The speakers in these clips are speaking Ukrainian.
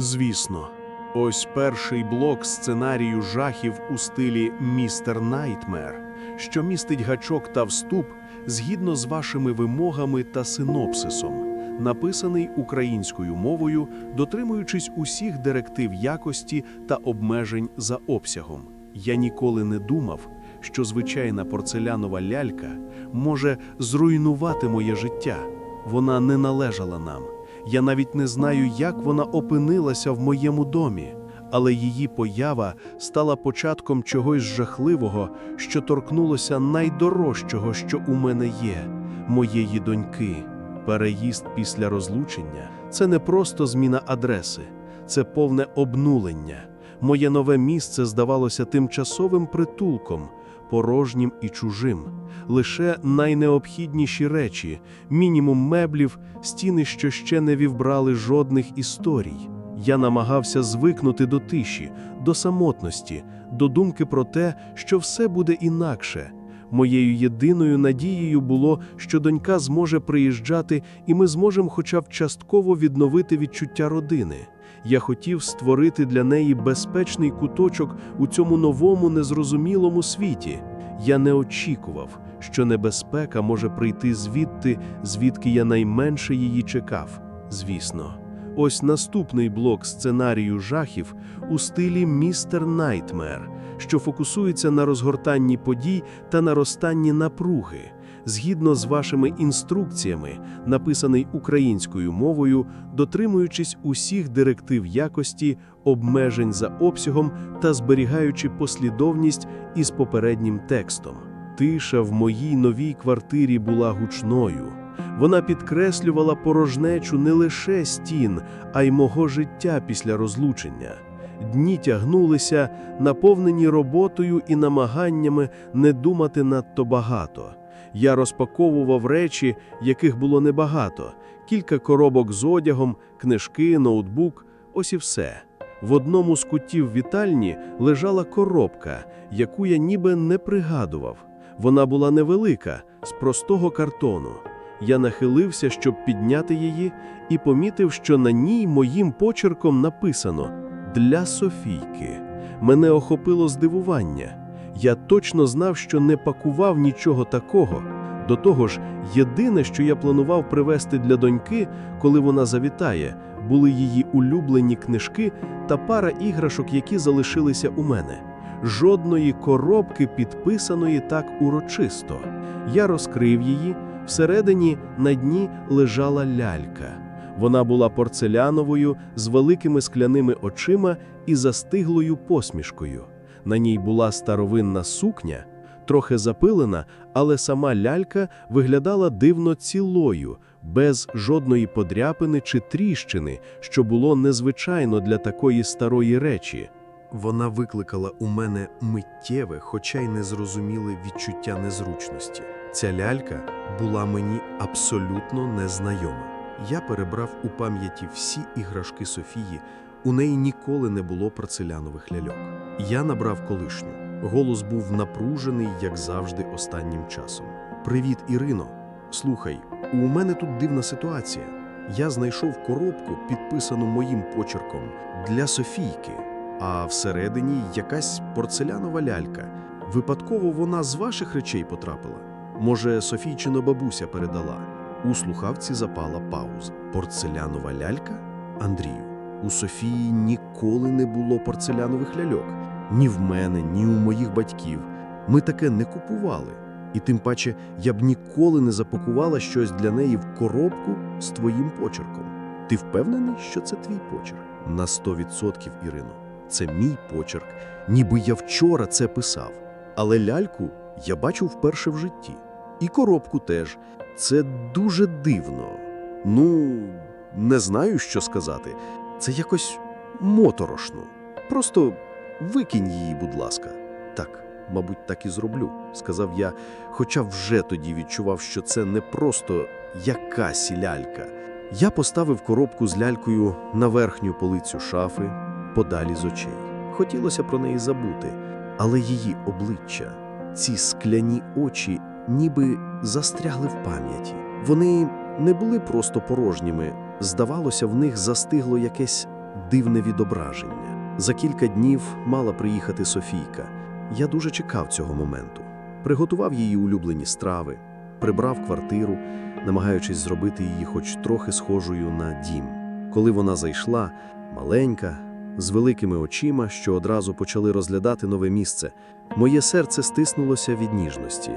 Звісно, ось перший блок сценарію жахів у стилі Містер Найтмер, що містить гачок та вступ згідно з вашими вимогами та синопсисом, написаний українською мовою, дотримуючись усіх директив якості та обмежень за обсягом. Я ніколи не думав, що звичайна порцелянова лялька може зруйнувати моє життя. Вона не належала нам. Я навіть не знаю, як вона опинилася в моєму домі, але її поява стала початком чогось жахливого, що торкнулося найдорожчого, що у мене є моєї доньки. Переїзд після розлучення це не просто зміна адреси, це повне обнулення. Моє нове місце здавалося тимчасовим притулком, порожнім і чужим. Лише найнеобхідніші речі, мінімум меблів, стіни, що ще не вівбрали жодних історій. Я намагався звикнути до тиші, до самотності, до думки про те, що все буде інакше. Моєю єдиною надією було, що донька зможе приїжджати, і ми зможемо хоча б частково відновити відчуття родини. Я хотів створити для неї безпечний куточок у цьому новому незрозумілому світі. Я не очікував, що небезпека може прийти звідти, звідки я найменше її чекав. Звісно, ось наступний блок сценарію жахів у стилі Містер Найтмер, що фокусується на розгортанні подій та наростанні напруги. Згідно з вашими інструкціями, написаний українською мовою, дотримуючись усіх директив якості, обмежень за обсягом та зберігаючи послідовність із попереднім текстом. Тиша в моїй новій квартирі була гучною. Вона підкреслювала порожнечу не лише стін, а й мого життя після розлучення. Дні тягнулися, наповнені роботою і намаганнями не думати надто багато. Я розпаковував речі, яких було небагато: кілька коробок з одягом, книжки, ноутбук ось і все. В одному з кутів вітальні лежала коробка, яку я ніби не пригадував. Вона була невелика, з простого картону. Я нахилився, щоб підняти її, і помітив, що на ній моїм почерком написано Для Софійки. Мене охопило здивування. Я точно знав, що не пакував нічого такого. До того ж, єдине, що я планував привезти для доньки, коли вона завітає, були її улюблені книжки та пара іграшок, які залишилися у мене. Жодної коробки, підписаної так урочисто. Я розкрив її. Всередині на дні лежала лялька. Вона була порцеляновою з великими скляними очима і застиглою посмішкою. На ній була старовинна сукня, трохи запилена, але сама лялька виглядала дивно цілою, без жодної подряпини чи тріщини, що було незвичайно для такої старої речі. Вона викликала у мене миттєве, хоча й незрозуміле відчуття незручності. Ця лялька була мені абсолютно незнайома. Я перебрав у пам'яті всі іграшки Софії, у неї ніколи не було порцелянових ляльок. Я набрав колишню. Голос був напружений, як завжди, останнім часом. Привіт, Ірино. Слухай, у мене тут дивна ситуація. Я знайшов коробку, підписану моїм почерком для Софійки, а всередині якась порцелянова лялька. Випадково вона з ваших речей потрапила. Може, Софійчина бабуся передала. У слухавці запала пауза. Порцелянова лялька? Андрію, у Софії ніколи не було порцелянових ляльок. Ні в мене, ні у моїх батьків. Ми таке не купували. І тим паче я б ніколи не запакувала щось для неї в коробку з твоїм почерком. Ти впевнений, що це твій почерк? На 100% Ірино. Це мій почерк, ніби я вчора це писав. Але ляльку я бачу вперше в житті. І коробку теж. Це дуже дивно. Ну, не знаю, що сказати. Це якось моторошно. Просто викинь її, будь ласка. Так, мабуть, так і зроблю, сказав я, хоча вже тоді відчував, що це не просто якась лялька. Я поставив коробку з лялькою на верхню полицю шафи, подалі з очей. Хотілося про неї забути, але її обличчя, ці скляні очі ніби застрягли в пам'яті. Вони не були просто порожніми, здавалося, в них застигло якесь дивне відображення. За кілька днів мала приїхати Софійка. Я дуже чекав цього моменту. Приготував її улюблені страви, прибрав квартиру, намагаючись зробити її хоч трохи схожою на дім. Коли вона зайшла, маленька, з великими очима, що одразу почали розглядати нове місце, моє серце стиснулося від ніжності.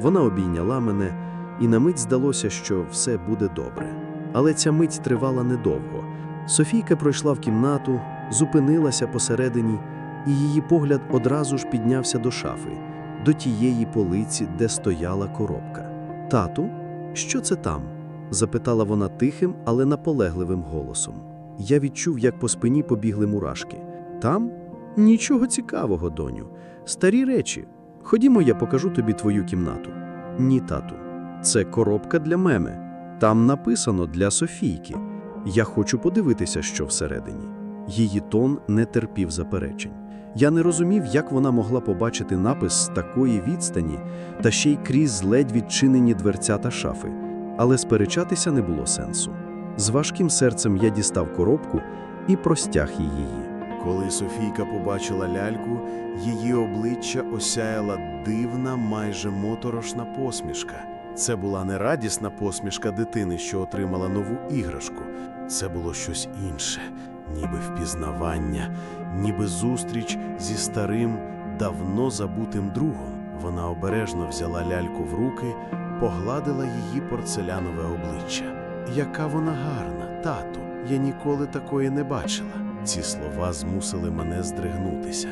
Вона обійняла мене, і на мить здалося, що все буде добре. Але ця мить тривала недовго. Софійка пройшла в кімнату, зупинилася посередині, і її погляд одразу ж піднявся до шафи, до тієї полиці, де стояла коробка. Тату, що це там? запитала вона тихим, але наполегливим голосом. Я відчув, як по спині побігли мурашки. Там? Нічого цікавого, доню. Старі речі. Ходімо, я покажу тобі твою кімнату. Ні, тату. Це коробка для меми. Там написано для Софійки. Я хочу подивитися, що всередині. Її тон не терпів заперечень. Я не розумів, як вона могла побачити напис з такої відстані, та ще й крізь ледь відчинені дверця та шафи. Але сперечатися не було сенсу. З важким серцем я дістав коробку і простяг її. Коли Софійка побачила ляльку, її обличчя осяяла дивна, майже моторошна посмішка. Це була не радісна посмішка дитини, що отримала нову іграшку. Це було щось інше, ніби впізнавання, ніби зустріч зі старим, давно забутим другом. Вона обережно взяла ляльку в руки, погладила її порцелянове обличчя. Яка вона гарна, тату, я ніколи такої не бачила. Ці слова змусили мене здригнутися.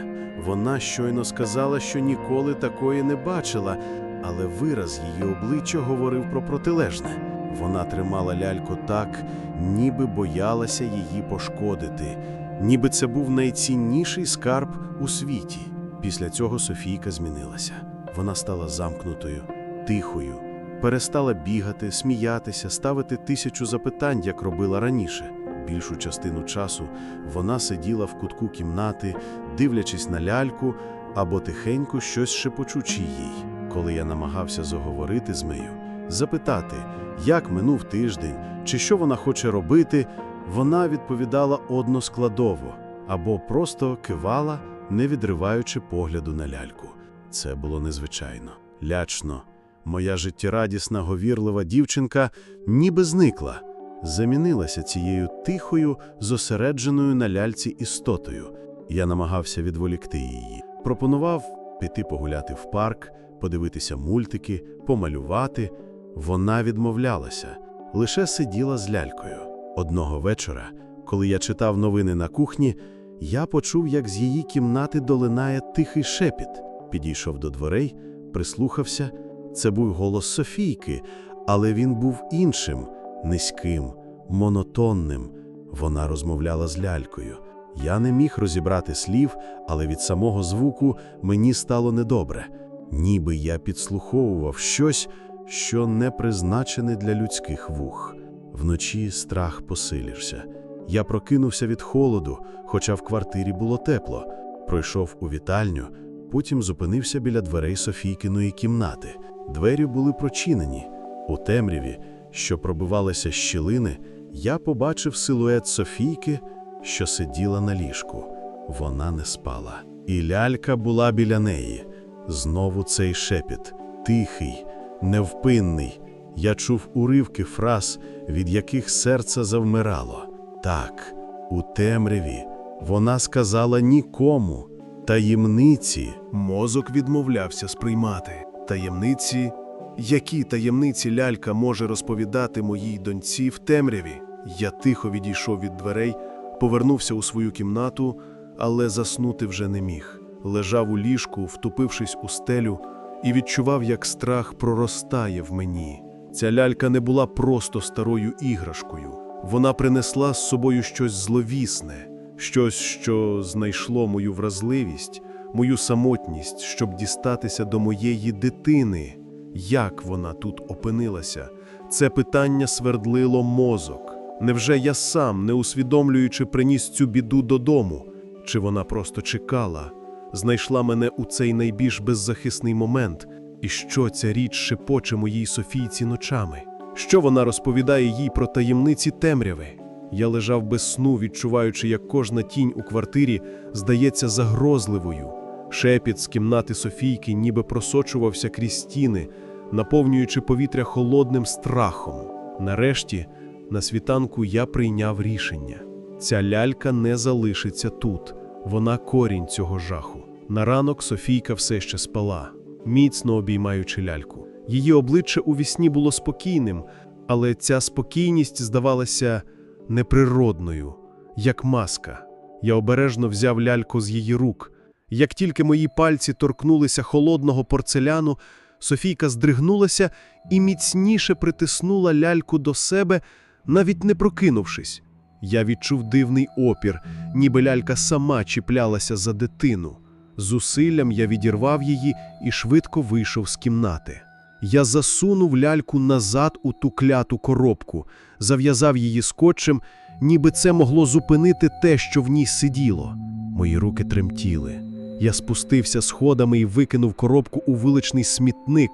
Вона щойно сказала, що ніколи такої не бачила, але вираз її обличчя говорив про протилежне. Вона тримала ляльку так, ніби боялася її пошкодити, ніби це був найцінніший скарб у світі. Після цього Софійка змінилася. Вона стала замкнутою, тихою, перестала бігати, сміятися, ставити тисячу запитань, як робила раніше. Більшу частину часу вона сиділа в кутку кімнати, дивлячись на ляльку або тихенько щось шепочучи їй. Коли я намагався заговорити з нею, запитати, як минув тиждень, чи що вона хоче робити, вона відповідала односкладово або просто кивала, не відриваючи погляду на ляльку. Це було незвичайно, лячно. Моя життєрадісна, говірлива дівчинка ніби зникла, замінилася цією тихою, зосередженою на ляльці істотою. Я намагався відволікти її. Пропонував піти погуляти в парк, подивитися мультики, помалювати. Вона відмовлялася, лише сиділа з лялькою. Одного вечора, коли я читав новини на кухні, я почув, як з її кімнати долинає тихий шепіт. Підійшов до дверей, прислухався. Це був голос Софійки, але він був іншим, низьким, монотонним. Вона розмовляла з лялькою. Я не міг розібрати слів, але від самого звуку мені стало недобре. Ніби я підслуховував щось, що не призначене для людських вух. Вночі страх посилився. Я прокинувся від холоду, хоча в квартирі було тепло. Пройшов у вітальню, потім зупинився біля дверей Софійкиної кімнати. Двері були прочинені. У темряві, що пробивалися щілини, я побачив силует Софійки, що сиділа на ліжку. Вона не спала. І лялька була біля неї. Знову цей шепіт, тихий, невпинний. Я чув уривки фраз, від яких серце завмирало. Так, у темряві вона сказала нікому. Таємниці Мозок відмовлявся сприймати таємниці, які таємниці лялька може розповідати моїй доньці в темряві. Я тихо відійшов від дверей, повернувся у свою кімнату, але заснути вже не міг. Лежав у ліжку, втупившись у стелю, і відчував, як страх проростає в мені. Ця лялька не була просто старою іграшкою. Вона принесла з собою щось зловісне, щось, що знайшло мою вразливість, мою самотність, щоб дістатися до моєї дитини. Як вона тут опинилася? Це питання свердлило мозок. Невже я сам, не усвідомлюючи, приніс цю біду додому? Чи вона просто чекала, знайшла мене у цей найбільш беззахисний момент? І що ця річ шепоче моїй Софійці ночами? Що вона розповідає їй про таємниці темряви? Я лежав без сну, відчуваючи, як кожна тінь у квартирі здається загрозливою. Шепіт з кімнати Софійки ніби просочувався крізь стіни, наповнюючи повітря холодним страхом. Нарешті, на світанку я прийняв рішення. Ця лялька не залишиться тут. Вона корінь цього жаху. На ранок Софійка все ще спала, міцно обіймаючи ляльку. Її обличчя у вісні було спокійним, але ця спокійність здавалася неприродною, як маска. Я обережно взяв ляльку з її рук. Як тільки мої пальці торкнулися холодного порцеляну, Софійка здригнулася і міцніше притиснула ляльку до себе, навіть не прокинувшись. Я відчув дивний опір, ніби лялька сама чіплялася за дитину. Зусиллям я відірвав її і швидко вийшов з кімнати. Я засунув ляльку назад у ту кляту коробку, зав'язав її скотчем, ніби це могло зупинити те, що в ній сиділо. Мої руки тремтіли. Я спустився сходами і викинув коробку у вуличний смітник,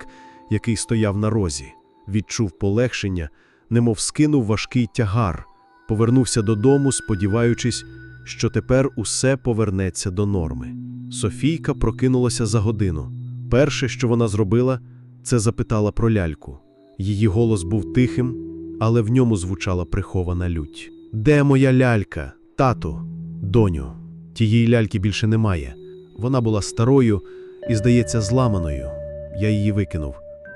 який стояв на розі. Відчув полегшення, немов скинув важкий тягар. Повернувся додому, сподіваючись, що тепер усе повернеться до норми. Софійка прокинулася за годину. Перше, що вона зробила, це запитала про ляльку. Її голос був тихим, але в ньому звучала прихована лють. Де моя лялька, тату, доню? Тієї ляльки більше немає. Вона була старою і, здається, зламаною. Я її викинув,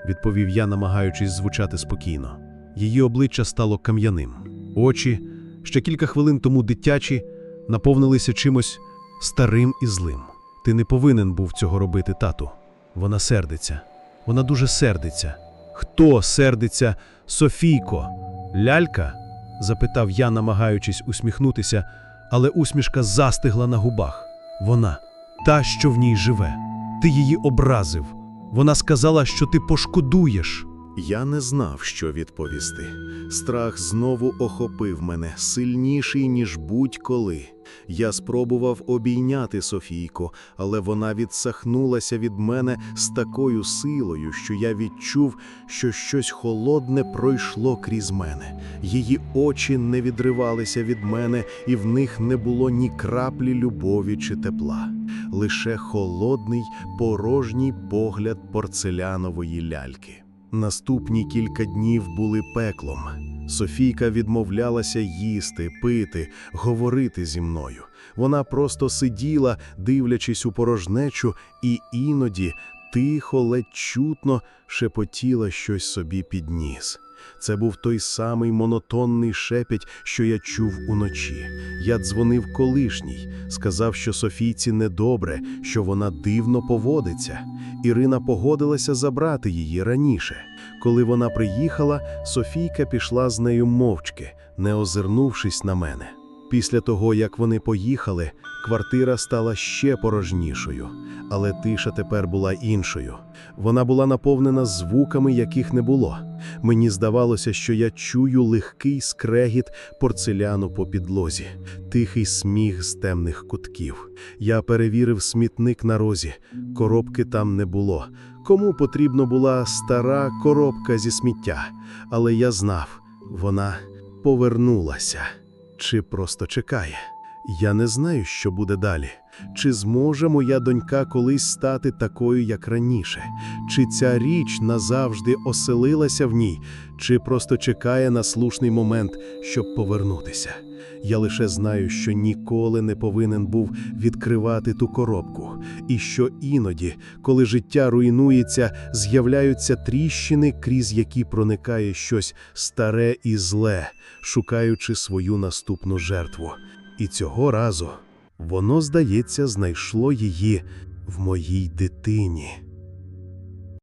відповів я, намагаючись звучати спокійно. Її обличчя стало кам'яним. Очі, ще кілька хвилин тому дитячі, наповнилися чимось старим і злим. Ти не повинен був цього робити, тату. Вона сердиться. Вона дуже сердиться. Хто сердиться, Софійко? Лялька? запитав я, намагаючись усміхнутися, але усмішка застигла на губах. Вона, та, що в ній живе. Ти її образив. Вона сказала, що ти пошкодуєш. Я не знав, що відповісти. Страх знову охопив мене сильніший, ніж будь-коли. Я спробував обійняти Софійку, але вона відсахнулася від мене з такою силою, що я відчув, що щось холодне пройшло крізь мене. Її очі не відривалися від мене, і в них не було ні краплі любові чи тепла. Лише холодний, порожній погляд порцелянової ляльки. Наступні кілька днів були пеклом. Софійка відмовлялася їсти, пити, говорити зі мною. Вона просто сиділа, дивлячись у порожнечу, і іноді тихо, ледь чутно шепотіла щось собі під ніс. Це був той самий монотонний шепіт, що я чув уночі. Я дзвонив колишній, сказав, що Софійці недобре, що вона дивно поводиться. Ірина погодилася забрати її раніше. Коли вона приїхала, Софійка пішла з нею мовчки, не озирнувшись на мене. Після того, як вони поїхали, квартира стала ще порожнішою, але тиша тепер була іншою. Вона була наповнена звуками, яких не було. Мені здавалося, що я чую легкий скрегіт порцеляну по підлозі, тихий сміх з темних кутків. Я перевірив смітник на розі. Коробки там не було. Кому потрібна була стара коробка зі сміття, але я знав, вона повернулася чи просто чекає. Я не знаю, що буде далі. Чи зможе моя донька колись стати такою, як раніше? Чи ця річ назавжди оселилася в ній, чи просто чекає на слушний момент, щоб повернутися? Я лише знаю, що ніколи не повинен був відкривати ту коробку, і що іноді, коли життя руйнується, з'являються тріщини, крізь які проникає щось старе і зле, шукаючи свою наступну жертву. І цього разу воно, здається, знайшло її в моїй дитині.